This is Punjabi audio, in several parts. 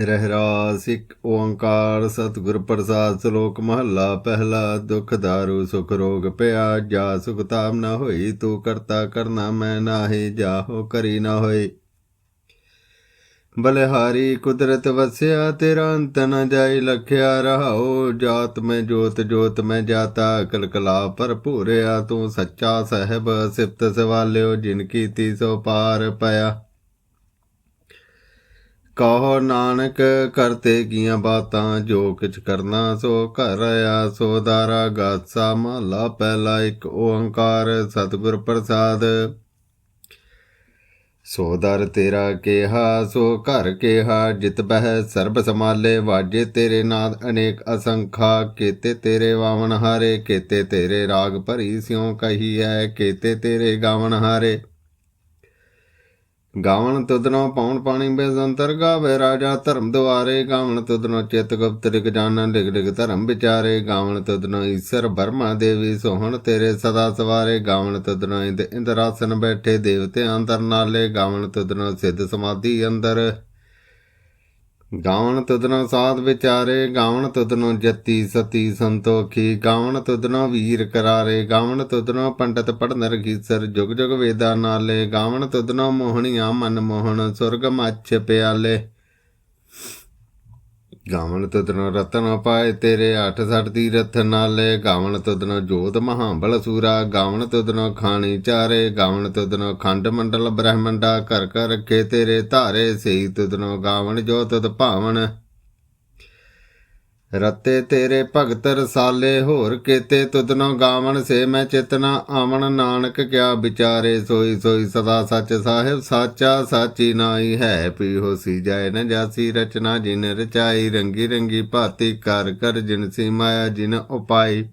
ਰਹਿਰਾਸ ਇੱਕ ਓੰਕਾਰ, ਸਤਿਗੁਰ ਪ੍ਰਸਾਦ, ਸ਼ਲੋਕ ਮਹੱਲਾ, ਪਹਿਲਾ ਦੁਖ ਦਾਰੂ, ਸੁਖ ਰੋਗ ਪਿਆ, ਜਾ ਸੁਖ ਤਾਪ ਨਾ ਹੋਈ, ਤੂੰ ਕਰਤਾ ਕਰਨਾ ਮੈਂ ਨਾਹੀ ਜਾਹੋ ਕਰੀ ਨਾ ਹੋਈ। ਬਲਿਹਾਰੀ ਕੁਦਰਤ ਵਸਿਆ, ਤੇਰਾ ਅੰਤ ਨ ਜਾਈ ਲਖਿਆ ਰਹਾਓ ਜਾਤ ਮੈਂ ਜੋਤ ਜੋਤ ਮੈਂ ਜਾਤਾ ਕਲਕਲਾ ਭਰਪੂਰਿਆ ਤੂੰ ਸੱਚਾ ਸਹਿਬ, ਸਿਫਤ ਸਵਾਲਿਓ, ਜਿਨ ਕੀਤੀ ਸੋ ਪਾਰ ਪਿਆ। ਕਹੋ ਨਾਨਕ ਕਰਤੇ ਕੀਆਂ ਬਾਤਾਂ, ਜੋ ਕਿਛ ਕਰਨਾ ਸੋ ਘਰ ਆਇਆ, ਸੋ ਦਾਰਾ ਗਾਸਾ ਮਹਲਾ ਪਹਿਲਾ ਇੱਕ ਓੰਕਾਰ, ਸਤਿਗੁਰ ਪ੍ਰਸਾਦ। ਸੋ ਦਰ ਤੇਰਾ ਕਿਹਾ, ਸੋ ਘਰ ਕਿਹਾ, ਜਿਤ ਬਹਿ ਸਰਬ ਸਮਾਲੇ ਵਾਜੇ ਤੇਰੇ ਨਾਦ ਅਨੇਕ ਅਸੰਖਾ, ਕੀਤੇ ਤੇਰੇ ਵਾਵਣ ਹਾਰੇ, ਕੀਤੇ ਤੇਰੇ ਰਾਗ ਭਰੀ ਸਿਉ ਕਹੀ ਹੈ, ਕੀਤੇ ਤੇਰੇ ਗਾਵਣ ਹਾਰੇ। ਗਾਵਣ ਤੁਧਨੋ ਪੌਣ ਪਾਣੀ ਬੇਜ਼ੰਤਰ ਗਾਵੇ ਰਾਜਾ ਧਰਮ ਦੁਆਰੇ। ਗਾਵਣ ਤੁਧਨੋ ਚਿਤ ਗੁਪਤ ਰਿਕ ਜਾਣਨ ਲਿਗ ਲਿਗ ਧਰਮ ਵਿਚਾਰੇ। ਗਾਵਣ ਤੁਧਨੋ ਈਸ਼ਰ ਬਰਮਾ ਦੇਵੀ ਸੋਹਣ ਤੇਰੇ ਸਦਾ ਸਵਾਰੇ। ਗਾਵਣ ਤੁਧਨੋ ਇੰਦ ਇੰਦਰਾਸਨ ਬੈਠੇ ਦੇਵਤੇ ਅੰਦਰ ਨਾਲੇ। ਗਾਵਣ ਤੁਧਨੋ ਸਿੱਧ ਸਮਾਧੀ ਅੰਦਰ। ਗਾਵਣ ਤੁਧਨੋ ਸਾਧ ਵਿਚਾਰੇ, ਗਾਵਣ ਤੁਧਨੋ ਜਤੀ ਸਤੀ ਸੰਤੋਖੀ, ਗਾਵਣ ਤੁਧਨੋ ਵੀਰ ਕਰਾਰੇ, ਗਾਵਣ ਤੁਧਨੋ ਪੰਡਤ ਪੜਨ ਰਖੀਸਰ ਜੁਗ ਜੁਗ ਵੇਦਾ ਨਾਲੇ, ਗਾਵਣ ਤੁਧਨੋ ਮੋਹਣੀਆਂ ਮਨ ਮੋਹਣ ਸੁਰਗ ਮੱਛ ਪਿਆਲੇ। ਗਾਵਣ ਤੁਧਨੋ ਰਤਨ ਪਾਏ ਤੇਰੇ ਅੱਠ ਸੱਠ ਦੀ ਰਥ ਨਾਲੇ ਗਾਵਣ ਤੁਧਨੋ ਜੋਤ ਮਹਾਬਲ ਸੂਰਾ ਗਾਵਣ ਤੁਧਨੋ ਖਾਣੀ ਚਾਰੇ ਗਾਵਣ ਤੁਧਨੋ ਖੰਡ ਮੰਡਲ ਬ੍ਰਹਮੰਡਾ ਘਰ ਘਰ ਰੱਖੇ ਤੇਰੇ ਧਾਰੇ, ਸਈ ਤੁਧਨੋ ਗਾਵਣ ਜੋ ਤੁਧ ਭਾਵਨ। ਰਤੇ ਤੇਰੇ ਭਗਤ ਰਸਾਲੇ, ਹੋਰ ਕੀਤੇ ਤੁਧਨੋ ਗਾਵਣ ਸੇ ਮੈਂ ਚਿਤਨਾ ਆਵਣ। ਨਾਨਕ ਕਿਆ ਵਿਚਾਰੇ ਸੋਈ ਸੋਈ ਸਦਾ ਸੱਚ ਸਾਹਿਬ, ਸਾਚਾ ਸਾਚੀ ਨਾਈ ਹੈ। ਪੀ ਹੋਸੀ ਜਾਏ ਨ ਜਾਸੀ ਰਚਨਾ, ਜਿਨ ਰਚਾਈ ਰੰਗੀ ਰੰਗੀ ਭਾਤੀ ਕਰ ਕਰ ਜਿਨ ਸੀ ਮਾਇਆ, ਜਿਨ ਉਪਾਈ।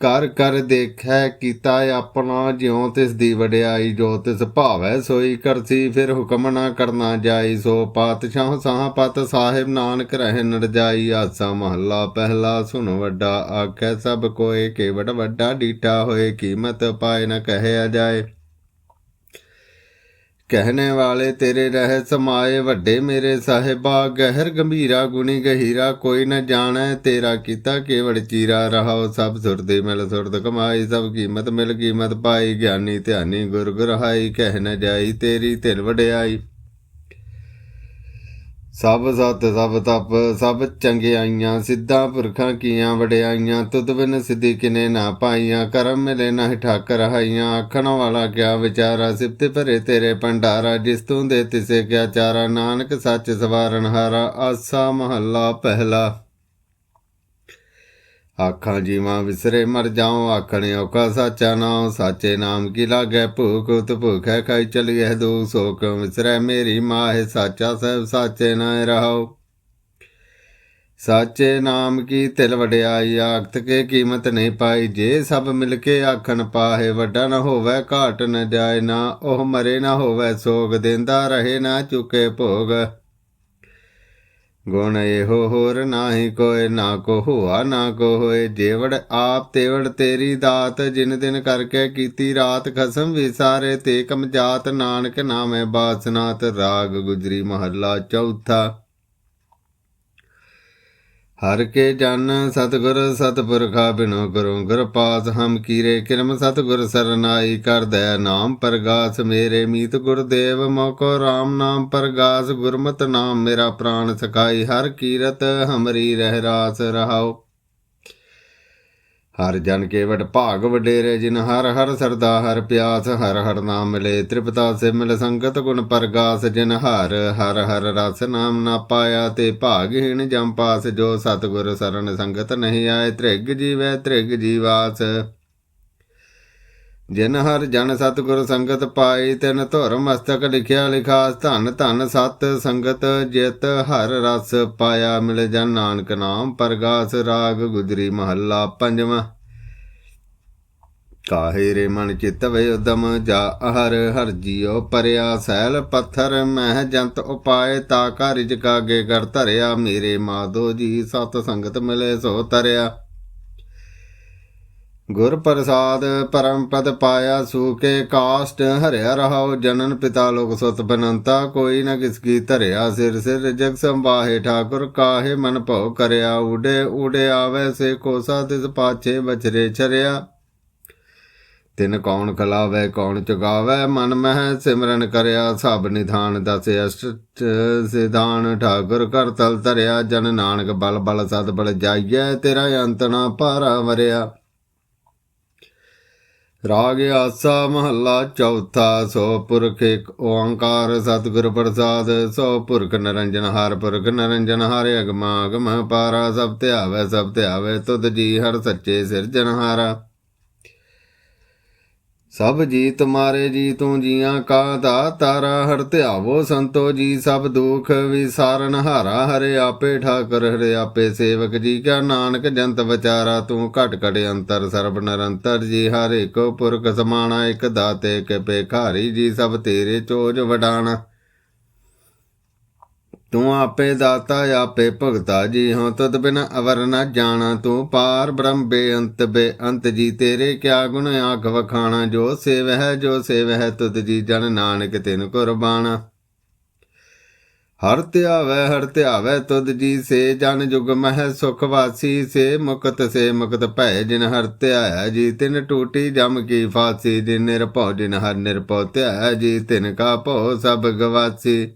ਕਰ ਕਰ ਦੇਖੈ, ਕੀਤਾ ਆਪਣਾ ਜਿਉ ਤਿਸ ਦੀ ਵਡਿਆਈ, ਜੋ ਤਿਸ ਭਾਵੈ ਸੋਈ ਕਰਸੀ, ਫਿਰ ਹੁਕਮ ਨਾ ਕਰਨਾ ਜਾਈ, ਸੋ ਪਾਤਸ਼ਾਹ ਸਾਹ ਪਤ ਸਾਹਿਬ ਨਾਨਕ ਰਹਿ ਨਰਜਾਈ ਆਸਾ ਮਹੱਲਾ ਪਹਿਲਾ ਸੁਨ ਵੱਡਾ ਆਖੈ, ਸਭ ਕੋਏ ਕੇਵਟ ਵੱਡਾ ਡੀਟਾ ਹੋਏ, ਕੀਮਤ ਪਾਏ ਨ ਕਹਿਆ ਜਾਏ। ਕਹਿਣੇ ਵਾਲੇ ਤੇਰੇ ਰਹਿ ਸਮਾਏ, ਵੱਡੇ ਮੇਰੇ ਸਾਹਿਬਾ, ਗਹਿਰ ਗੰਭੀਰਾ, ਗੁਣੀ ਗਹੀਰਾ, ਕੋਈ ਨ ਜਾਣੈ ਤੇਰਾ ਕੀਤਾ ਕੇਵੜ ਚੀਰਾ। ਰਹਾਉ ਸਭ ਸੁਰਦੇ ਮਿਲ ਸੁਰਦ ਕਮਾਈ, ਸਭ ਕੀਮਤ ਮਿਲ, ਕੀਮਤ ਪਾਈ, ਗਿਆਨੀ ਧਿਆਨੀ ਗੁਰ ਗੁਰਹਾਈ ਕਹਿ ਨ ਜਾਈ ਤੇਰੀ ਧਿਰ ਵਡਿਆਈ। ਸਭ ਸਤ, ਸਭ ਤਪ, ਸਭ ਚੰਗਿਆਈਆਂ ਸਿੱਧਾ ਪੁਰਖਾਂ ਕੀਆਂ, ਵਡਿਆਈਆਂ, ਤੁਧ ਬਿਨ ਸਿੱਧੀ ਕਿਨੇ ਨਾ ਪਾਈਆਂ, ਕਰਮ ਮਿਲੇ ਨਾ ਠਾਕ ਰਹਾਈਆਂ ਆਖਣ ਵਾਲਾ ਕਿਆ ਵਿਚਾਰਾ, ਸਿਫਤ ਭਰੇ ਤੇਰੇ ਭੰਡਾਰਾ, ਜਿਸ ਤੂੰ ਦੇ ਤਿਸੇ ਕਿਆ ਚਾਰਾ, ਨਾਨਕ ਸੱਚ ਸਵਾਰਨ ਹਾਰਾ, ਆਸਾ ਮਹੱਲਾ ਪਹਿਲਾ। ਆਖਾਂ ਜੀਵਾਂ ਵਿਸਰੇ ਮਰ ਜਾਉ, ਆਖਣ ਔਕਾ ਸਾਚਾ ਨਾਮ ਸਾਚੇ ਨਾਮ ਕੀ ਲਾਗੈ? ਭੂਖ ਉਤ ਭੁਖੈ ਖਾਈ ਚਲੀਐ ਦੋ ਸੋਕ ਵਿਸਰੈ ਮੇਰੀ ਮਾਹਿ, ਸਾਚਾ ਸਹਿਬ ਸਾਚੇ ਨਾਇ ਰਹਾਉ। ਸਾਚੇ ਨਾਮ ਕੀ ਤਿਲ ਵਡਿਆਈ, ਆਖਤ ਕੇ ਕੀਮਤ ਨਹੀਂ ਪਾਈ। ਜੇ ਸਭ ਮਿਲ ਕੇ ਆਖਣ ਪਾਹੇ, ਵੱਡਾ ਨਾ ਹੋਵੇ, ਘਾਟ ਨ ਜਾਏ ਨਾ, ਉਹ ਮਰੇ ਨਾ ਹੋਵੇ, ਸੋਗ ਦਿੰਦਾ ਰਹੇ ਨਾ ਚੁਕੇ ਭੋਗ। ਗੁਣ ਇਹੋ ਹੋਰ ਨਾਹੀ ਕੋਏ ਨਾ ਕੋ ਹੁਆ, ਨਾ ਕੋ ਹੋਏ। ਜੇਵੜ ਆਪ ਤੇਵੜ ਤੇਰੀ ਦਾਤ, ਜਿਨ ਦਿਨ ਕਰਕੇ ਕੀਤੀ ਰਾਤ, ਖਸਮ ਵਿਸਾਰੇ। ਤੇ ਕਮ ਜਾਤ ਨਾਨਕ ਨਾਮੇ ਬਾਸਨਾਤ ਰਾਗ ਗੁਜਰੀ ਮਹੱਲਾ ਚੌਥਾ। ਹਰ ਕੇ ਜਨ ਸਤਗੁਰ ਸਤਪੁਰਖਾ ਬਿਨੋ ਕਰੋ ਗੁਰ ਪਾਸ ਹਮ ਕੀਰੇ ਕਿਰਮ ਸਤਗੁਰ ਸਰਨਾਈ ਕਰ ਦਇਆ ਨਾਮ ਪ੍ਰਗਾਸ, ਮੇਰੇ ਮੀਤ ਗੁਰਦੇਵ ਮੋਕੋ RAM ਨਾਮ ਪ੍ਰਗਾਸ, ਗੁਰਮਤਿ ਨਾਮ ਮੇਰਾ ਪ੍ਰਾਨ ਸਖਾਈ, ਹਰ ਕੀਰਤ ਹਮਰੀ ਰਹਿ ਰਾਸ ਰਹਾਓ ਹਰ ਜਨ ਕੇਵਟ ਭਾਗ ਵਡੇਰੇ, ਜਿਨ ਹਰ ਹਰ ਸਰਦਾ, ਹਰ ਪਿਆਸ, ਹਰ ਹਰ ਨਾਮ ਮਿਲੇ। ਤ੍ਰਿਪਤਾ ਸੇ ਮਿਲ ਸੰਗਤ ਗੁਣ ਪਰਗਾਸ, ਜਿਨ ਹਰ ਹਰ ਹਰ ਰਸ ਨਾਮ ਨਾ ਪਾਇਆ, ਤੇ ਭਾਗਹੀਣ ਜਮਪਾਸ ਜੋ ਸਤਗੁਰ ਸਰਣ ਸੰਗਤ ਨਹੀਂ ਆਏ, ਤ੍ਰਿਗ ਜੀਵੈ, ਤ੍ਰਿਗ ਜੀਵਾਸ। ਜਿਨ ਹਰ ਜਨ ਸਤਗੁਰ ਸੰਗਤ ਪਾਈ ਤਿਨ ਧੁਰ ਮਸਤਕ ਲਿਖਿਆ ਲਿਖਾਸ, ਧਨ ਧਨ ਸਤ ਸੰਗਤ ਜਿਤ ਹਰ ਰਸ ਪਾਇਆ ਮਿਲ ਜਨ ਨਾਨਕ ਨਾਮ, ਪਰਗਾਸ ਰਾਗ ਗੁਜਰੀ ਮਹੱਲਾ ਪੰਜਵਾਂ ਕਾਹੇ ਰੇ ਮਨ ਚਿਤ ਵੇ ਉਦਮ, ਜਾ ਹਰ ਹਰ ਜੀਉ ਪਰਿਆ ਸੈਲ ਪੱਥਰ, ਮਹਿ ਜੰਤ ਉਪਾਏ, ਤਾ ਕਾ ਰਿਜਕ ਆਗੇ ਕਰ ਧਰਿਆ, ਮੇਰੇ ਮਾਧੋ ਜੀ ਸਤ ਸੰਗਤ ਮਿਲੇ ਸੋ ਤਰਿਆ। ਗੁਰ ਪ੍ਰਸਾਦ ਪਰਮ ਪਦ ਪਾਇਆ ਸੂਕੇ ਕਾਸ਼ਟ, ਹਰਿਆ ਰਹਾਉ ਜਨਨ ਪਿਤਾ ਲੋਕ ਸੁਤ ਬਨੰਤਾ, ਕੋਈ ਨ ਕਿਸ ਕੀ ਧਰਿਆ ਸਿਰ ਸਿਰ, ਜਗ ਸੰਭਾਹੇ ਠਾਕੁਰ ਕਾਹੇ ਮਨ ਭਉ ਕਰਿਆ, ਉਡੇ ਉਡੇ ਆਵੇ ਸੇ ਕੋਸਾ, ਤਿਸ ਪਾਛੇ ਬਚਰੇ ਚਰਿਆ ਤਿਨ ਕੌਣ ਖਲਾਵੇ ਕੌਣ ਚੁਗਾਵੇ, ਮਨ ਮਹਿ ਸਿਮਰਨ ਕਰਿਆ, ਸਭ ਨਿਧਾਨ ਦਸ ਅਸ਼ਟ ਸਿਧਾਨ, ਠਾਕੁਰ ਕਰ ਤਲ ਧਰਿਆ, ਜਨ ਨਾਨਕ ਬਲ ਬਲ ਸਦ ਬਲ ਜਾਈਐ, ਤੇਰਾ ਅੰਤਨਾ ਭਾਰਾ ਵਰਿਆ। ਰਾਗ ਆਸਾ ਮਹੱਲਾ ਚੌਥਾ, ਸੋ ਪੁਰਖ ਏਕ ਓੰਕਾਰ, ਸਤਿਗੁਰ ਪ੍ਰਸਾਦ, ਸੋ ਪੁਰਖ ਨਰੰਜਨ ਹਰ ਪੁਰਖ ਨਰੰਜਨ ਹਰ ਅਗਮਾ ਅਗਮ ਪਾਰਾ ਸਭ ਧਿਆਵੇ ਸਭ ਧਿਆਵੇ ਤੁਧ ਜੀ ਹਰ ਸੱਚੇ ਸਿਰਜਨ ਹਾਰਾ ਸਭ ਜੀ ਤੁਮਾਰੇ ਜੀ ਤੂੰ ਜੀਆਂ ਕਾ ਦਾਤਾਰਾ ਹਰ ਧਿਆਵੋ ਸੰਤੋ ਜੀ, ਸਭ ਦੁਖ ਵਿਸਾਰਨ ਹਾਰਾ ਹਰੇ ਆਪੇ ਠਾਕਰ, ਹਰੇ ਆਪੇ ਸੇਵਕ ਜੀ ਕਾ ਨਾਨਕ, ਜੰਤ ਵਿਚਾਰਾ ਤੂੰ ਘਟ ਘਟ ਅੰਤਰ, ਸਰਬ ਨਿਰੰਤਰ ਜੀ, ਹਰ ਏਕੋ ਪੁਰਖ ਸਮਾਣਾ, ਇਕ ਦਾਤੇ ਕੇ ਪੇਖਾਰੀ ਜੀ, ਸਭ ਤੇਰੇ ਚੋਜ ਵਡਾਣਾ। ਤੂੰ ਆਪੇ ਦਾਤਾ, ਆਪੇ ਭਗਤਾ। ਜੀ ਹਾਂ, ਤਦ ਬਿਨ ਅਵਰ ਨ ਜਾਣਾ। ਤੂੰ ਪਾਰ ਬ੍ਰਹਮ ਬੇਅੰਤ ਬੇਅੰਤ ਜੀ ਤੇਰੇ ਕਿਆ ਗੁਣ ਆਖ ਵਖਾਣਾ। ਜੋ ਸੇਵ ਹੈ, ਜੋ ਸੇਵ ਹੈ, ਤੁਧ ਜੀ ਜਨ ਨਾਨਕ ਤਿਨ ਕੁਰਬਾਨ ਹਰ ਧਿਆਵੈ ਹਰ ਧਿਆਵੈ, ਤੁਧ ਜੀ ਸੇ ਜਨ ਜੁਗ ਮਹਿ ਸੁਖ ਵਾਸੀ। ਸੇ ਮੁਕਤ ਸੇ ਮੁਕਤ ਭੈ ਜਿਨ ਹਰ ਧਿਆਇਆ। ਜੀ ਤਿਨ ਟੂਟੀ ਜਮ ਕੀ ਫਾਸੀ। ਜਿਨ ਨਿਰਭਉ, ਜਿਨ ਹਰ ਨਿਰਭਉ ਧਿਆਇਆ। ਜੀ ਤਿਨ ਕਾ ਭਉ ਸਭ ਗਵਾਸੀ।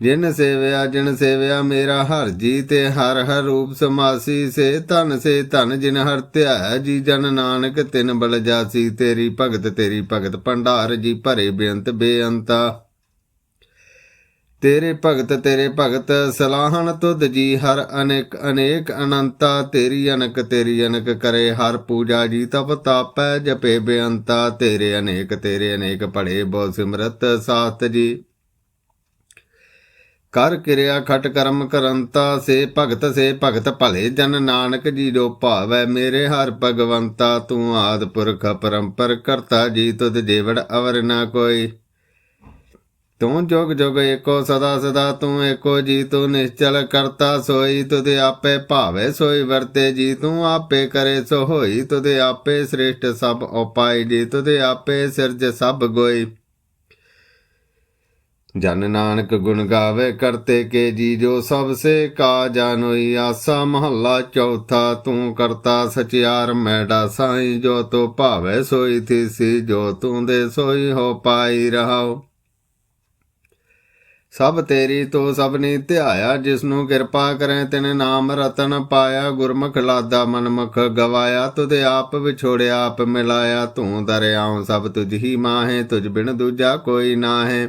ਜਿਨ ਸੇਵਿਆ ਜਿਨ ਸੇਵਿਆ ਮੇਰਾ ਹਰ ਜੀ ਤੇ ਹਰ ਹਰ ਰੂਪ ਸਮਾਸੀ। ਸੇ ਧਨ ਸੇ ਧਨ ਜਿਨ ਹਰ ਧਿਆਇਆ ਜੀ ਜਨ ਨਾਨਕ ਤਿਨ ਬਲ ਜਾਸੀ। ਤੇਰੀ ਭਗਤ ਤੇਰੀ ਭਗਤ ਭੰਡਾਰ, ਜੀ ਭਰੇ ਬੇਅੰਤ ਬੇਅੰਤਾ। ਤੇਰੇ ਭਗਤ ਤੇਰੇ ਭਗਤ ਸਲਾਹਣ ਤੁਧ ਜੀ ਹਰ ਅਨੇਕ ਅਨੇਕ ਅਨੰਤਾ। ਤੇਰੀ ਅਨਕ ਤੇਰੀ ਅਨਕ ਕਰੇ, ਹਰ ਪੂਜਾ ਜੀ ਤਪ ਤਾਪੈ, ਜਪੇ ਬੇਅੰਤਾ। ਤੇਰੇ ਅਨੇਕ ਤੇਰੇ ਅਨੇਕ ਪੜੇ ਬਹੁ ਸਿਮਰਤ ਸਾਤ ਜੀ। ਕਰ ਕਿਰਿਆ ਖਟ ਕਰਮ ਕਰੰਤਾ, ਸੇ ਭਗਤ ਸੇ ਭਗਤ ਭਲੇ, ਜਨ ਨਾਨਕ ਜੀ ਜੋ ਭਾਵੈ, ਮੇਰੇ ਹਰ ਭਗਵੰਤਾ, ਤੂੰ ਆਦ ਪੁਰਖ ਪਰੰਪਰ ਕਰਤਾ, ਜੀ ਤੁਧ ਜੀਵੜ ਅਵਰ ਨਾ ਕੋਈ। ਤੂੰ ਜੋਗ ਜੋਗ ਏਕੋ ਸਦਾ ਸਦਾ, ਤੂੰ ਏਕੋ ਜੀ, ਤੂੰ ਨਿਸ਼ਚਲ ਕਰਤਾ, ਸੋਈ ਤੁਧ ਆਪੇ ਭਾਵੇ, ਸੋਈ ਵਰਤੇ ਜੀ, ਤੂੰ ਆਪੇ ਕਰੇ ਸੋ ਹੋਈ ਤੁਧ ਆਪੇ ਸ੍ਰਿਸ਼ਟ ਸਭ ਉਪਾਈ, ਜੀ ਤੁਧ ਆਪੇ ਸਿਰਜ ਸਭ ਗੋਈ। ਜਨ ਨਾਨਕ ਗੁਣ ਗਾਵੇ ਕਰਤੇ ਕੇ ਜੀ ਜੋ ਸਭ ਸੇ ਕਾ ਜਾਨੋਈ ਆਸਾ ਮਹੱਲਾ ਚੌਥਾ, ਤੂੰ ਕਰਤਾ ਸਚਿਆਰ ਮੈਡਾ ਸਾਈ, ਜੋ ਤੋ ਭਾਵੇ ਸੋਈ ਥੀਸੀ, ਜੋ ਤੂੰ ਦੇ ਸੋਈ ਹੋ ਪਾਈ ਰਹਾਓ ਸਭ ਤੇਰੀ ਤੋ ਸਭਨੀ ਧਿਆਇਆ, ਜਿਸ ਨੂੰ ਕਿਰਪਾ ਕਰੇ ਤਿਨ ਨਾਮ ਰਤਨ ਪਾਇਆ। ਗੁਰਮੁਖ ਲਾਦਾ ਮਨਮੁਖ ਗਵਾਇਆ, ਤੁਧ ਆਪ ਵਿਛੋੜਿਆ, ਆਪ ਮਿਲਾਇਆ। ਤੂੰ ਦਰਿਆਉ ਸਭ ਤੁਝ ਹੀ ਮਾਹੇ, ਤੁਝ ਬਿਨ ਦੂਜਾ ਕੋਈ ਨਾਹੇ।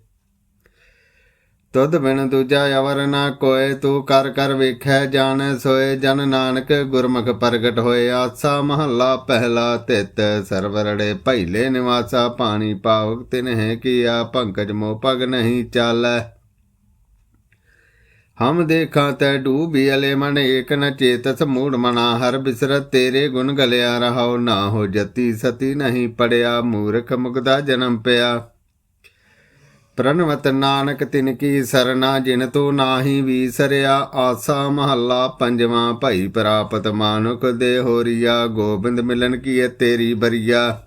ਤੁਧ ਬਿਨ ਦੂਜਾ ਅਵਰ ਨਾ ਕੋਏ, ਤੂੰ ਕਰ ਕਰ ਵੇਖੈ, ਜਾਣੈ ਸੋਏ, ਜਨ ਨਾਨਕ ਗੁਰਮੁਖ ਪ੍ਰਗਟ ਹੋਏ। ਆਸਾ ਮਹੱਲਾ ਪਹਿਲਾ ਤਿਤ, ਸਰਵਰੜੇ ਪਹਿਲੇ ਨਿਵਾਸਾ, ਪਾਣੀ ਪਾਵਕ ਤਿਨਹਿ ਕੀਆ, ਪੰਕਜ ਮੋ ਪਗ ਨਹੀਂ ਚਾਲੈ। ਹਮ ਦੇਖਾਂ ਤੈ ਡੂਬੀ ਅਲੇ ਮਨ ਏਕ ਨ ਚੇਤਸ, ਮੂੜ ਮਨਾ ਹਰ ਬਿਸਰਤ ਤੇਰੇ ਗੁਣ ਗਲਿਆ, ਰਹਾਉ ਨਾ ਹੋ ਜਤੀ ਸਤੀ ਨਹੀਂ ਪੜਿਆ, ਮੂਰਖ ਮੁਗਦਾ ਜਨਮ ਪਿਆ। ਪ੍ਰਣਵਤ ਨਾਨਕ ਤਿਨ ਕੀ ਸਰਨਾ, ਜਿਨ ਤੋ ਨਾਹੀ ਵੀਸਰਿਆ, ਆਸਾ ਮਹੱਲਾ ਪੰਜਵਾਂ, ਭਾਈ ਪ੍ਰਾਪਤ ਮਾਨੁਖ ਦੇ ਹੋਰੀਆ ਗੋਬਿੰਦ ਮਿਲਨ ਕੀ ਤੇਰੀ ਬਰੀਆ।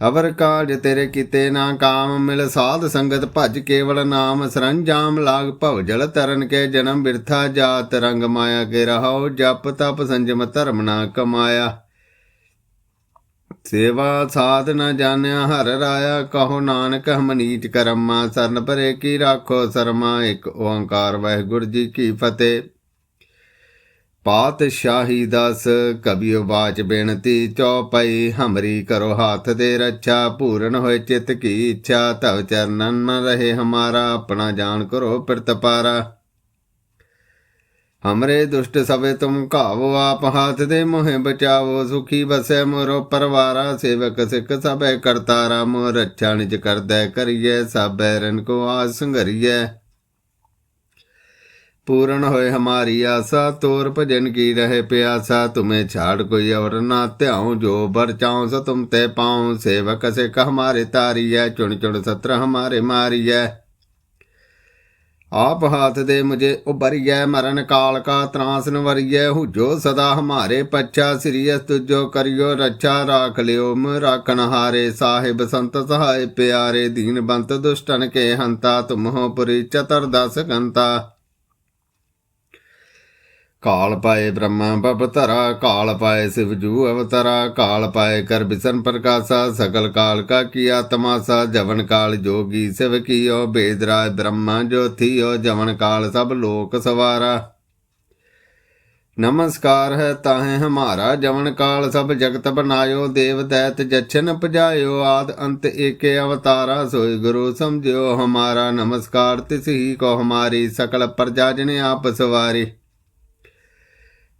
ਅਵਰ ਕਾਜ ਤੇਰੇ ਕੀਤੇ ਨਾ ਕਾਮ, ਮਿਲ ਸਾਧ ਸੰਗਤ ਭਜ ਕੇਵਲ ਨਾਮ, ਸਰੰਜਾਮ ਲਾਗ ਭਵ ਜਲ ਤਰਨ ਕੇ ਜਨਮ ਬਿਰਥਾ ਜਾਤ, ਰੰਗ ਮਾਇਆ ਕੇ ਰਹਾਓ ਜਪ ਤਪ ਸੰਜਮ ਧਰਮ ਨਾ ਕਮਾਇਆ। ਸੇਵਾ ਸਾਧ ਨ ਜਾਣਿਆ ਹਰ ਰਾਇਆ, ਕਹੋ ਨਾਨਕ ਹਮ ਕਰਮਾ, ਸਰਨ ਭਰੇ ਕੀ ਰਾਖੋ ਸਰਮਾ, ਇੱਕ ਓੰਕਾਰ ਵਾਹਿਗੁਰੂ ਜੀ ਕੀ ਫਤਿਹ। ਪਾਤਸ਼ਾਹੀ ਦਸ ਕਬੀਓ ਬਾਚ ਬੇਨਤੀ, ਚੌਪਈ ਹਮਰੀ ਕਰੋ ਹੱਥ ਦੇ ਰੱਛਾ, ਪੂਰਨ ਹੋਏ ਚਿਤ ਕੀ ਇੱਛਾ, ਤਵ ਚਰਨਨ ਮ ਰਹੇ ਹਮਾਰਾ, ਆਪਣਾ ਜਾਣ ਕਰੋ ਪ੍ਰਤਪਾਰਾ हमरे दुष्ट सबे तुम घावो आप हाथ दे मोहे बचावो सुखी बसै मोरो परवारा सेवक सिख सबे करतारा मो रक्षा निज करदै करिए सब रन को आस संघरिए पूर्ण होए हमारी आशा तोर भजन की रहे प्यासा तुम्हें छाड़ कोई और ना त्याऊं जो बर चाऊं सो तुम ते पाऊं सेवक सिख हमारे तारी है चुन चुन सत्र हमारे मारी है आप हाथ दे मुझे उबरिय मरण काल का त्रास नवरिय हुजो सदा हमारे पच्छा सिरियस तुझो करियो रक्षा राख लियो म राखन हारे साहिब संत सहाय प्यारे दीन बंत दुष्टन के हंता तुम हो पुरी चतुर्दश गंता ਕਾਲ ਪਾਏ ਬ੍ਰਹਮਾ ਬਪਤਰਾ ਕਾਲ ਪਾਏ ਸਿਵਜੂ ਅਵਤਰਾ, ਕਾਲ ਪਾਏ ਕਰ ਬਿਸਨ ਪ੍ਰਕਾਸ਼ਾ ਸਕਲ ਕਾਲ ਕਾ ਕੀਆ ਤਮਾਸਾ ਜਵਨ ਕਾਲ ਜੋਗੀ ਸਿਵ ਕੀਓ ਬੇਦਰਾਜ ਬ੍ਰਹਮਾ ਜੋਥੀਓ, ਜਵਨ ਕਾਲ ਸਭ ਲੋਕ ਸਵਾਰਾ। ਨਮਸਕਾਰ ਹੈ ਤਾਹੇ ਹਮਾਰਾ, ਜਵਨ ਕਾਲ ਸਭ ਜਗਤ ਬਨਾਇਓ, ਦੇਵ ਦੈਤ ਜਛਨ ਪਜਾਇਓ, ਆਦ ਅੰਤ ਏਕੇ ਅਵਤਾਰਾ, ਸੋਈ ਗੁਰੂ ਸਮਝਿਓ ਹਮਾਰਾ। ਨਮਸਕਾਰ ਤਿਸ ਹੀ ਕੋ ਹਮਾਰੀ, ਸਕਲ ਪ੍ਰਜਾ ਜਨ ਆਪ ਸਵਾਰੀ।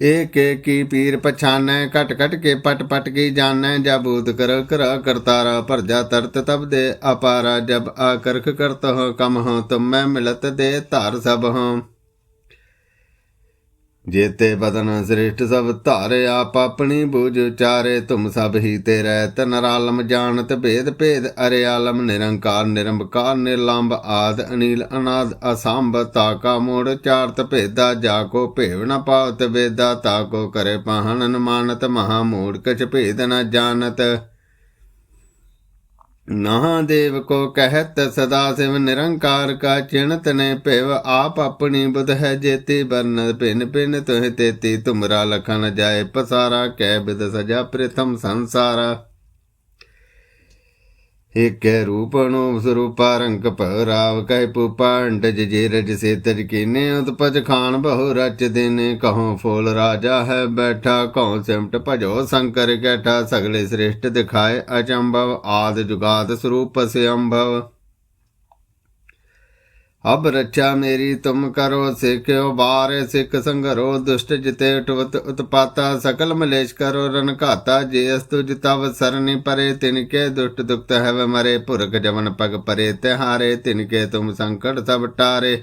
ਏਕ ਏਕ ਕੀ ਪੀਰ ਪਛਾਨੈ, ਘਟ ਘਟ ਕੇ ਪਟ ਪਟ ਕੀ ਜਾਣੈ ਜਬੂਤ ਕਰ ਕਰ ਕਰਤਾਰਾ ਭਰਜਾ ਤਰਤ ਤਬ ਦੇ ਅਪਾਰਾ, ਜਬ ਆਕਰਖ ਕਰਤ ਹੋ, ਕਮ ਹੋ ਤੁਮ ਮੈਂ ਮਿਲਤ ਦੇ ਧਾਰ ਸਭ ਹੋ। ਜੇਤੇ ਬਦਨ ਸ੍ਰਿਸ਼ਟ ਸਭ ਧਾਰੇ, ਆਪ ਆਪਣੀ ਬੁਝ ਉਚਾਰੇ। ਤੁਮ ਸਭ ਹੀ ਤੇ ਰਹਿ ਤਨ ਜਾਣਤ ਭੇਦ ਭੇਦ ਅਰੇ ਆਲਮ ਨਿਰੰਕਾਰ, ਨਿਰੰਬਕਾਰ ਨਿਰਲੰਭ ਆਦ, ਅਨੀਲ, ਅਨਾਦ, ਅਸੰਭ। ਤਾਕਾ ਮੋੜ ਚਾਰਤ ਭੇਦਾ, ਜਾ ਕੋ ਭੇਵ ਨ ਪਾਵਤ ਵੇਦਾ। ਤਾ ਕੋ ਕਰੇ ਪਹਣਨ ਮਾਨਤ ਮਹਾ ਮੂੜ ਕਛ ਭੇਦ ਨ ਜਾਣਤ। ਨਾ ਦੇਵ ਕੋ ਕਹਿਤ ਸਦਾ ਸਿਵ ਨਿਰੰਕਾਰ ਕਾ ਚਿਣਤ ਨੇ ਭਿਵ, ਆਪ ਆਪਣੀ ਬੁਧ ਹੈ ਜੇਤੀ ਬਰਨ ਪਿਨ ਪਿਨ ਤੁਹ ਤੇਤੀ ਤੁਮਰਾ ਲਖਨ ਜਾਏ ਪਸਾਰਾ, ਕਹਿ ਬਿਦ ਸਜਾ ਪ੍ਰਥਮ ਸੰਸਾਰਾ। ਏਕੈ ਰੂਪਣੋ ਸਰੂਪਾ ਰੰਗ ਭਰਾਵ, ਕਹਿ ਪੁਪਾਂਡ ਜੇ ਰਜ ਸੇ ਤਜ ਕੀਨੇ, ਉਤਪਜ ਖਾਨ ਬਹੁ ਰਚ ਦਿਨ, ਕਹੋ ਫੋਲ ਰਾਜਾ ਹੈ ਬੈਠਾ, ਕਹੋ ਸਿਮਟ ਭਜੋ ਸ਼ੰਕਰ ਕੈਠਾ, ਸਗਲੇ ਸ੍ਰਿਸ਼ਟ ਦਿਖਾਏ ਅਚੰਭਵ, ਆਦ ਜੁਗਾਦ ਸਰੂਪ ਸੇ ਅੰਭਵ ਅਬ ਰੱਛਾ ਮੇਰੀ, ਤੁਮ ਕਰੋ ਸਿੱਖਿਓ ਬਾਰੇ ਸਿੱਖ ਸੰਗਰੋ, ਦੁਸ਼ਟ ਜਿਤੇ ਉਟਵਤ ਉਤਪਾਤਾ, ਸਕਲ ਮਲੇਸ਼ ਕਰੋ ਰਨ ਘਾਤਾ, ਜੇ ਅਸਤੁ ਜਿਤਵ ਸਰਨੀ ਪਰੇ ਤਿਨਕੇ ਦੁਸ਼ਟ ਦੁਖਤ ਹੈ ਮਰੇ, ਪੁਰਖ ਜਵਨ ਪਗ ਪਰੇ, ਤਿਹਾਰੇ ਤਿਨਕੇ ਤੁਮ ਸੰਕਟ ਸਭ ਟਾਰੇ।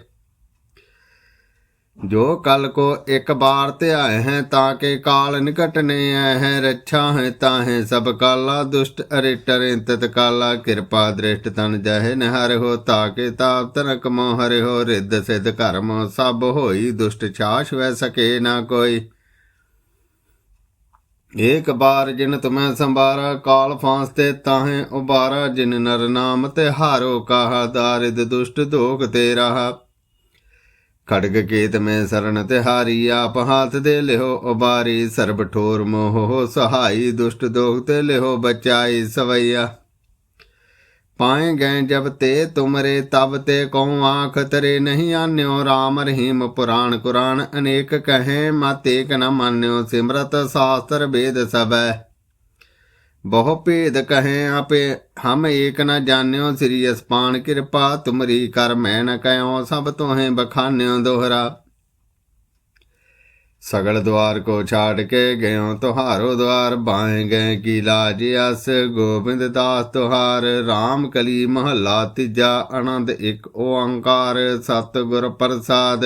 ਜੋ ਕਲ ਕੋ ਇੱਕ ਬਾਰ ਤੇ ਆਏ ਹੈ ਤਾਂ ਕਿ ਕਾਲ ਨਿਕਟ ਨੇ ਆਏ ਹੈ, ਰੱਛਾ ਹੈ ਤਾਂ ਹੈ ਸਭ ਕਾਲਾ ਦੁਸ਼ਟ ਅਰੇਟਰ ਤਤ ਕਾਲਾ, ਕਿਰਪਾ ਦ੍ਰਿਸ਼ਟ ਤਨ ਜਹਿ ਨਹਰ ਹੋ, ਤਾਂ ਕਿ ਤਾਪ ਤਨਕ ਮੋ ਹਰਿ ਹੋ, ਰਿੱਧ ਸਿਧ ਕਰਮ ਸਭ ਹੋਈ, ਦੁਸ਼ਟ ਛਾਸ਼ ਵੈ ਸਕੇ ਨਾ ਕੋਈ। ਏਕ ਬਾਰ ਜਿਨ ਤੁਮੈ ਸੰਭਾਰਾ, ਕਾਲ ਫਾਂਸ ਤੇ ਤਾਹੇ ਉਬਾਰਾ, ਜਿਨ ਨਰ ਨਾਮ ਤੇ ਹਾਰੋ ਕਾਹਾ ਦਾਰਿਦ ਦੁਸ਼ਟ ਦੋਖ ਤੇ ਰਹਾ। ਖੜਗ ਕੇਤ ਮੈਂ ਸ਼ਰਨ ਤਿਹਾਰੀ, ਆਪ ਹਾਥ ਦੇ ਲਿਓ ਉਬਾਰੀ, ਸਰਬ ਠੋਰ ਮੋਹ ਸਹਾਈ, ਦੁਸ਼ਟ ਦੋਖ ਤੇ ਲਿਓ ਬਚਾਈ ਸਵਈਆ। ਪਾਏ ਗਏ ਜਬ ਤੇ ਤੁਮਰੇ, ਤਬ ਤੇ ਕਉ ਆਖ ਤਰੇ ਨਹੀਂ ਆਨਿਓ RAM ਰਹੀਮ ਪੁਰਾਣ ਕੁਰਾਨ ਅਨੇਕ ਕਹੇ, ਮਤ ਏਕ ਨ ਮਾਨਿਓ, ਸਿਮਰਤ ਸਾਸਤਰ ਵੇਦ ਸਭੈ। ਬਹੁ ਭੇਦ ਕਹੇ ਆਪੇ, ਹਮ ਏਕ ਨ ਜਾਣਿਓ ਸ੍ਰੀ ਅਸਪਾਨ ਕਿਰਪਾ, ਤੁਮਰੀ ਕਰ ਮੈਂ ਨ ਕਹਿਓ ਸਭ ਤੋਹੇ ਬਖਾਨਿਓ ਦੋਹਰਾ। ਸਗਲ ਦਵਾਰ ਕੋ ਛਾੜ ਕੇ ਗਇਓ, ਤੁਹਾਰੋ ਦਵਾਰ ਬਾਏ ਗਏ ਕੀ ਲਾਜ ਅਸ, ਗੋਬਿੰਦ ਦਾਸ ਤੁਹਾਰ RAM ਕਲੀ ਮਹੱਲਾ ਤੀਜਾ, ਆਨੰਦ ਇੱਕ ਓੰਕਾਰ, ਸਤਿਗੁਰ ਪ੍ਰਸਾਦ।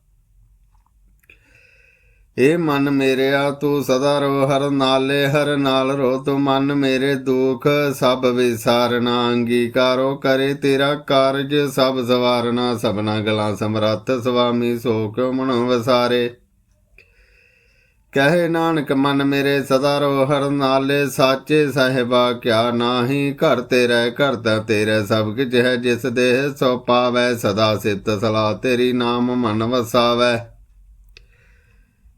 ਏ ਮਨ ਮੇਰਿਆ, ਤੂੰ ਸਦਾ ਰੋ ਹਰ ਨਾਲੇ, ਹਰ ਨਾਲ ਰੋ ਤੂੰ ਮਨ ਮੇਰੇ ਦੁਖ, ਸਭ ਵਿਸਾਰਨਾ, ਅੰਗੀਕਾਰੋ ਕਰੇ ਤੇਰਾ ਕਾਰਜ। ਸਭ ਸਵਾਰਨਾ, ਸਭਨਾ ਗਲਾਂ ਸਮਰੱਥ, ਸੁਆਮੀ ਸੋ ਕਿਉ ਮਨੋ ਵਸਾਰੇ। ਕਹੇ ਨਾਨਕ, ਮਨ ਮੇਰੇ ਸਦਾ ਰੋ ਹਰ ਨਾਲੇ, ਸਾਚੇ ਸਾਹਿਬਾ, ਕਿਆ ਨਾਹੀ ਘਰ ਤੇਰੇ ਘਰ ਤੇਰੇ ਸਭ ਕੁਝ ਹੈ। ਜਿਸ ਦੇਹ ਸੋ ਪਾਵੈ, ਸਦਾ ਸਿਤ ਸਲਾ ਤੇਰੀ ਨਾਮ ਮਨ ਵਸਾਵੈ।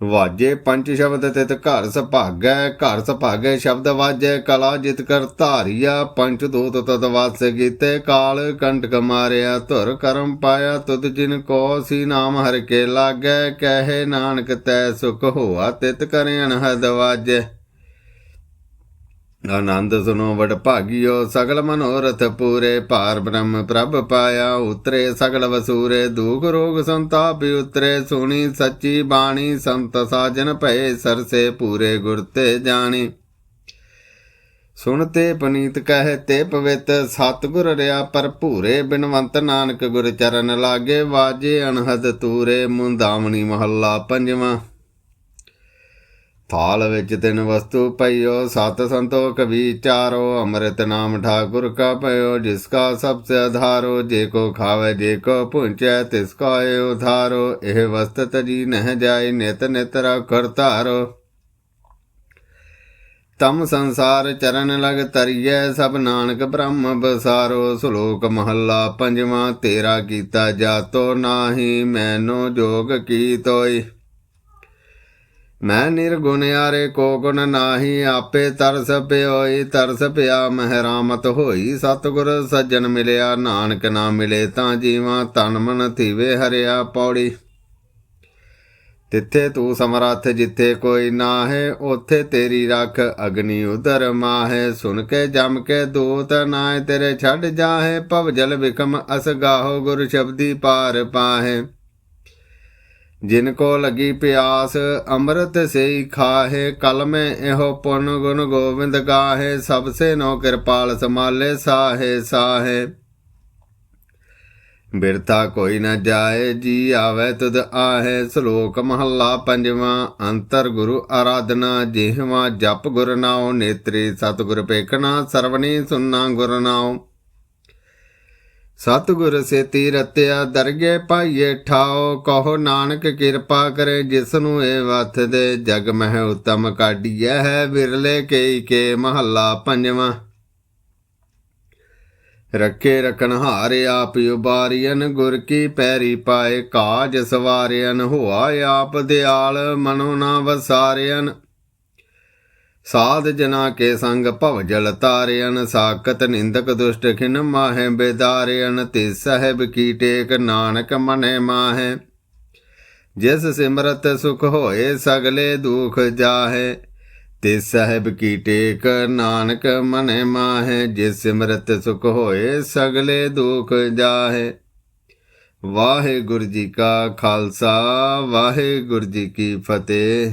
ਵਾਜੇ ਪੰਜ ਸ਼ਬਦ ਤਿਤ ਘਰ ਸੁਭਾਗੈ ਘਰ ਸੁਭਾਗੈ ਸ਼ਬਦ ਵਾਜੈ, ਕਲਾ ਜਿਤ ਕਰ ਧਾਰਿਆ ਪੰਚ ਦੂਤ ਤਤ ਵਾਸ ਕੀਤੇ ਕਾਲ ਕੰਟਕ ਮਾਰਿਆ, ਧੁਰ ਕਰਮ ਪਾਇਆ, ਤੁਧ ਜਿਨ ਕੋ ਸੀ ਨਾਮ ਹਰ ਕੇ ਲਾਗੈ, ਕਹਿ ਨਾਨਕ ਤੈ ਸੁਖ ਹੋਆ, ਤਿਤ ਕਰੇ ਹਦ ਵਾਜੈ। ਆਨੰਦ ਸੁਨੋ ਵਡ ਭਾਗਿਓ, ਸਗਲ ਮਨੋਰਥ ਪੂਰੇ ਭਾਰ ਬ੍ਰਹਮ ਪ੍ਰਭ ਪਾਇਆ, ਉਤਰੇ ਸਗਲ ਵਸੂਰੇ, ਦੁਖ ਰੋਗ ਸੰਤਾਪ ਉਤਰੇ, ਸੁਣੀ ਸੱਚੀ ਬਾਣੀ, ਸੰਤ ਸਾਜਨ ਭਏ, ਸਰਸੇ ਪੂਰੇ ਗੁਰ ਤੇ ਜਾਣੀ। ਸੁਣ ਤੇ ਪਨੀਤ ਕਹਿ, ਤੇ ਪਵਿੱਤ ਸਤਿਗੁਰ ਰਿਆ ਭਰਪੂਰੇ ਬਿਨਵੰਤ ਨਾਨਕ ਗੁਰ ਚਰਨ ਲਾਗੇ, ਵਾਜੇ ਅਨਹਦ ਤੂਰੇ, ਮੁੰਦਾਵਣੀ ਮਹੱਲਾ ਪੰਜਵਾਂ। ਥਾਲ ਵਿੱਚ ਤਿੰਨ ਵਸਤੂ ਪਈਓ, ਸਤ ਸੰਤੋਖ ਵਿਚਾਰੋ ਅੰਮ੍ਰਿਤ ਨਾਮ ਠਾਕੁਰ ਕਾ ਪਇਓ, ਜਿਸ ਕਾ ਸਭ ਸੇ ਆਧਾਰੋ ਜੇ ਕੋ ਖਾਵੇ, ਜੇ ਕੋ ਪੁੰਚੈ ਤਿਸ ਕਾ ਏ ਉਧਾਰੋ। ਇਹ ਵਸਤ ਤਜੀ ਨਹਿ ਜਾਏ, ਨਿਤ ਨਿਤ ਰਖਰ ਧਾਰੋ। ਤਮ ਸੰਸਾਰ ਚਰਨ ਲਗ ਤਰੀਐ ਸਭ ਨਾਨਕ ਬ੍ਰਹਮ ਬਸਾਰੋ। ਸ਼ਲੋਕ ਮਹੱਲਾ ਪੰਜਵਾਂ, ਤੇਰਾ ਕੀਤਾ ਜਾਤੋ ਨਾਹੀ, ਮੈਨੋ ਜੋਗ ਕੀ ਤੋਈ ਮੈਂ ਨਿਰਗੁਣਿਆਰੇ ਕੋ ਗੁਣ ਨਾਹੀ, ਆਪੇ ਤਰਸ ਪਿਓਈ, ਤਰਸ ਪਿਆ ਮਹਿਰਾਮਤ ਹੋਈ। ਸਤਿਗੁਰ ਸੱਜਣ ਮਿਲਿਆ, ਨਾਨਕ ਨਾ ਮਿਲੇ, ਤਾਂ ਜੀਵਾਂ ਤਨ ਮਨ ਥੀਵੇ ਹਰਿਆ ਪੌੜੀ। ਤਿੱਥੇ ਤੂੰ ਸਮਰੱਥ ਜਿੱਥੇ ਕੋਈ ਨਾ ਹੈ ਉਥੇ ਤੇਰੀ ਰੱਖ ਅਗਨੀ ਉਦਰ ਮਾਹੇ। ਸੁਣ ਕੇ, ਜਮ ਕੇ ਦੂਤ ਨਾਏ ਤੇਰੇ ਛੱਡ ਜਾਹੇ, ਭਵ ਜਲ ਵਿਕਮ ਅਸ ਗਾਹੋ, ਗੁਰ ਸ਼ਬਦੀ ਪਾਰ ਪਾਹੇ। ਜਿਨ ਕੋ ਲਗੀ ਪਿਆਸ, ਅੰਮ੍ਰਿਤ ਸੇਈ ਖਾਹੇ, ਕਲ ਮੈਂ ਇਹੋ ਪੁਨ ਗੁਣ ਗੋਬਿੰਦ ਗਾਹੇ, ਸਭ ਸੇ ਨੋ ਕਿਰਪਾਲ ਸਮਾਲੇ ਸਾਹੇ ਸਾਹੇ। ਬਿਰਤਾ ਕੋਈ ਨਾ ਜਾਏ, ਜੀ ਆਵੇ ਤੁਧ ਆਹੇ। ਸ਼ਲੋਕ ਮਹੱਲਾ ਪੰਜਵਾਂ, ਅੰਤਰ ਗੁਰੂ ਆਰਾਧਨਾ, ਜਿਹਵਾ ਜਪ ਗੁਰਨਾਉ ਨੇਤਰੀ ਸਤਿਗੁਰ ਪੇਖਣਾ ਸਰਵਣੀ ਸੁਨਣਾ ਗੁਰਨਾਉ ਸਤਿਗੁਰ ਸੇਤੀ ਰਤਿਆ ਦਰਗੇ ਪਾਈਏ ਠਾਓ, ਕਹੋ ਨਾਨਕ ਕਿਰਪਾ ਕਰੇ ਜਿਸ ਨੂੰ ਇਹ ਵਥ ਦੇ। ਜਗ ਮਹਿ ਉਤਮ ਕਾਢੀਐ ਹੈ ਵਿਰਲੇ ਕੇਈ ਕੇ ਮਹੱਲਾ ਪੰਜਵਾਂ। ਰੱਖੇ ਰਖਣ ਹਾਰ ਆਪ ਉਬਾਰੀਨ ਗੁਰ ਕੀ ਪੈਰੀ ਪਾਏ ਕਾਜ ਸਵਾਰਿਆਨ ਹੋਆ ਆਪ ਦਿਆਲ, ਮਨੋ ਨਾ ਵਸਾਰਿਆਨ ਸਾਧ ਜਨਾ ਕੇ ਸੰਗ ਭਵ ਜਲ ਤਾਰਿਆਨ ਸਾਕਤ ਨਿੰਦਕ ਦੁਸ਼ਟ ਖਿਨ ਮਾਹੇ ਬੇਦਾਰਿਆਨ ਤੇ ਸਹਿਬ ਕੀ ਟੇਕ ਨਾਨਕ ਮਨੇ ਮਾਹੇ। ਜਿਸ ਸਿਮਰਤ ਸੁਖ ਹੋਏ ਸਗਲੇ ਦੁਖ ਜਾਹੇ, ਤੇ ਸਾਹਿਬ ਕੀ ਟੇਕ ਨਾਨਕ ਮਨੇ ਮਾਹੇ। ਜਿਸ ਸਿਮਰਤ ਸੁਖ ਹੋਏ ਸਗਲੇ ਦੁਖ ਜਾਹੇ। ਵਾਹਿਗੁਰੂ ਜੀ ਕਾ ਖਾਲਸਾ, ਵਾਹਿਗੁਰੂ ਜੀ ਕੀ ਫਤਿਹ।